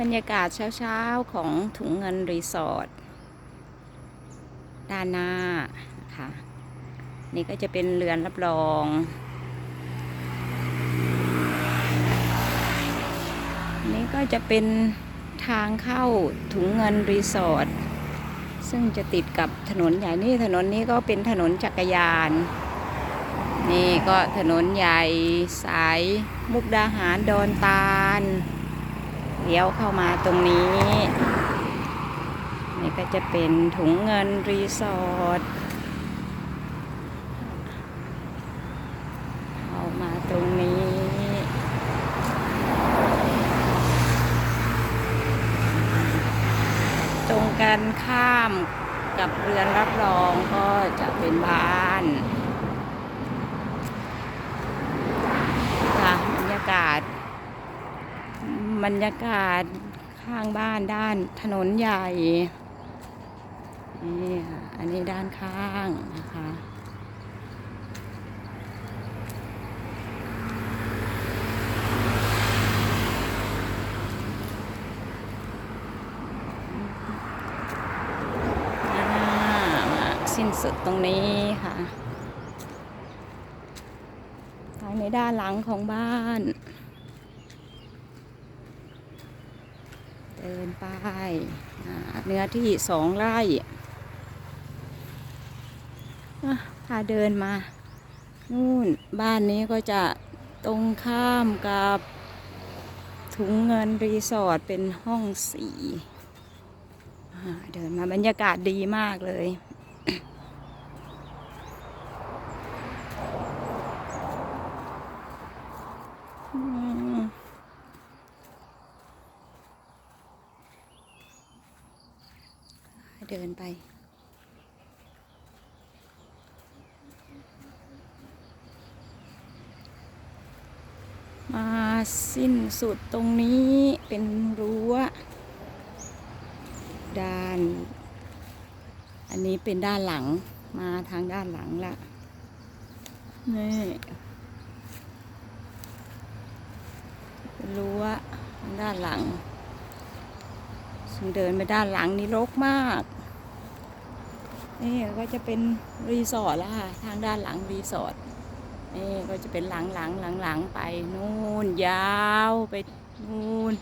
บรรยากาศเช้าๆของถุงเงินรีสอร์ทด้านหน้านะคะนี่ก็จะเป็นเรือนรับรอง นี่ก็จะเป็นทางเข้าถุงเงินรีสอร์ทซึ่งจะติดกับถนนใหญ่นี่ถนนนี้ก็เป็นถนนจักรยาน นี่ก็ถนนใหญ่สายมุกดาหารดอนตาล เลี้ยวเข้ามาตรงนี้ นี่ก็จะเป็นถุงเงินรีสอร์ทเข้ามาตรงนี้ตรงกันข้ามกับเรือนรับรองก็จะเป็นบ้านค่ะบรรยากาศ บรรยากาศข้างบ้านด้านถนนใหญ่ นี่ค่ะ อันนี้ด้านข้างนะคะอ่าสิ้นสุดตรงนี้ค่ะทางในด้านหลังของบ้าน เดินไปเนื้อที่สองไร่พาเดินมา นู่นบ้านนี้ก็จะตรงข้ามกับถุงเงินรีสอร์ทเป็นห้องสีเดินมาบรรยากาศดีมากเลยอืม เดินไป มาสิ้นสุดตรงนี้เป็นรั้วด้าน อันนี้เป็นด้านหลังมาทางด้านหลังละนี่รั้วด้านหลังซึ่งเดินไปด้านหลังนี่รกมาก นี่ก็จะเป็นรีสอร์ทแล้วค่ะทางด้านหลังรีสอร์ทนี่ก็จะเป็นหลังหลังหลังหลังๆไปนู่นยาวไปนู่น